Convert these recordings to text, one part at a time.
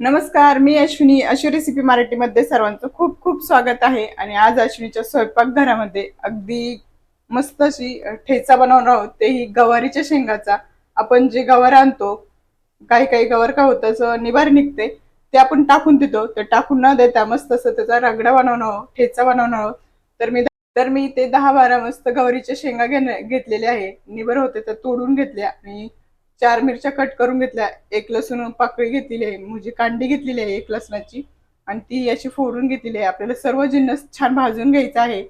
नमस्कार मी अश्विनी. अशी रेसिपी मराठीमध्ये सर्वांचं खूप खूप स्वागत आहे. आणि आज अश्विनीच्या स्वयंपाकघरामध्ये अगदी मस्त अशी ठेचा बनवणार आहोत. तेही गवारीच्या शेंगाचा. आपण जे गवार आणतो काही काही गवार का होतं असं निभार निघते ते आपण टाकून देतो. तर टाकून न देता मस्त असं त्याचा रगडा बनवणार आहोत ठेचा बनवणार आहोत. तर मी तर मी ते दहा बारा मस्त गवारीच्या शेंगा घेण्या घेतलेल्या आहे. निबर होते तर तोडून घेतल्या. आणि चार मिरच्या कट करून घेतल्या. एक लसूण पाकळी घेतलेली आहे म्हणजे कांडी घेतलेली आहे एक लसणाची. आणि ती अशी फोडून घेतलेली आहे. आपल्याला सर्व जिन्नस छान भाजून घ्यायचा आहे.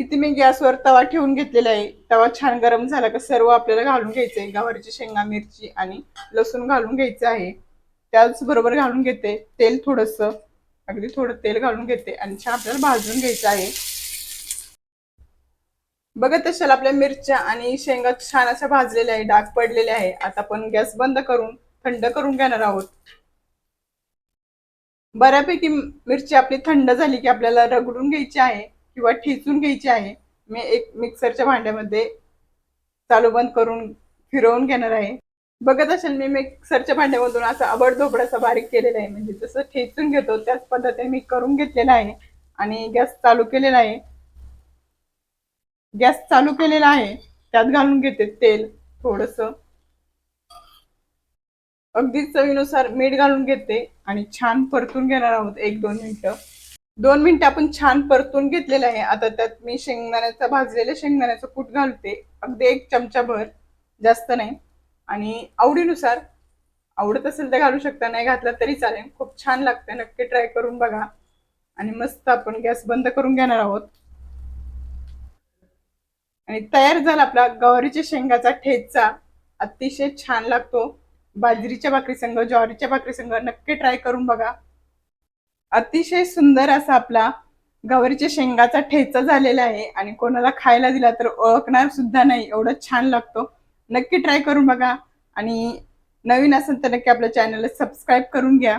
इथे मी गॅसवर तवा ठेवून घेतलेला आहे. तवा छान गरम झाला का सर्व आपल्याला घालून घ्यायचं आहे गवारीची शेंगा मिरची आणि लसूण घालून घ्यायचं आहे. त्याचबरोबर घालून घेते. तेल थोडंसं. अगदी थोडं तेल घालून घेते आणि छान आपल्याला भाजून घ्यायचं आहे. बघत असाल आपल्या मिरच्या आणि शेंगा छान अशा भाजलेल्या आहे डाग पडलेले आहे आता आपण गॅस बंद करून थंड करून घेणार आहोत. बऱ्यापैकी मिरची आपली थंड झाली की आपल्याला रगडून घ्यायची आहे किंवा ठेचून घ्यायची आहे. मी एक मिक्सरच्या भांड्यामध्ये चालू बंद करून फिरवून घेणार आहे. बघत असेल मी मिक्सरच्या भांड्यामधून असं आबडधोबड असा बारीक केलेलं आहे. म्हणजे जसं ठेचून घेतो त्याच पद्धतीने मी करून घेतलेला आहे. आणि गॅस चालू केलेला आहे. गॅस चालू केलेला आहे त्यात घालून घेते तेल थोडस. अगदी चवीनुसार मीठ घालून घेते आणि छान परतून घेणार आहोत एक दोन मिनिटं. दोन मिनिटं आपण छान परतून घेतलेलं आहे. आता त्यात मी शेंगदाण्याचा भाजलेल्या शेंगदाण्याचं कूट घालते. अगदी एक चमचा भर जास्त नाही. आणि आवडीनुसार आवडत असेल तर घालू शकता नाही घातला तरी चालेल. खूप छान लागतं नक्की ट्राय करून बघा. आणि मस्त आपण गॅस बंद करून घेणार आहोत. आणि तयार झाला आपला गवारीच्या शेंगाचा ठेचा. अतिशय छान लागतो. बाजरीच्या भाकरी संघ ज्वारीच्या भाकरी संघ नक्की ट्राय करून बघा. अतिशय सुंदर असा आपला गवारीच्या शेंगाचा ठेचा झालेला आहे. आणि कोणाला खायला दिला तर ओळखणार सुद्धा नाही. एवढं छान लागतो. नक्की ट्राय करून बघा. आणि नवीन असेल तर नक्की आपल्या चॅनलला सबस्क्राईब करून घ्या.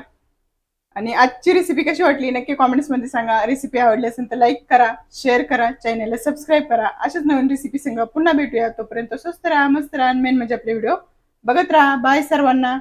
आणि आजची रेसिपी कशी वाटली? नक्की कॉमेंट्समध्ये सांगा. रेसिपी आवडली असेल तर लाईक करा शेअर करा चॅनलला सबस्क्राईब करा. अशाच नवीन रेसिपी सांगा पुन्हा भेटूया. तोपर्यंत स्वस्त राहा मस्त राहा मेन म्हणजे आपले व्हिडिओ बघत राहा. बाय सर्वांना.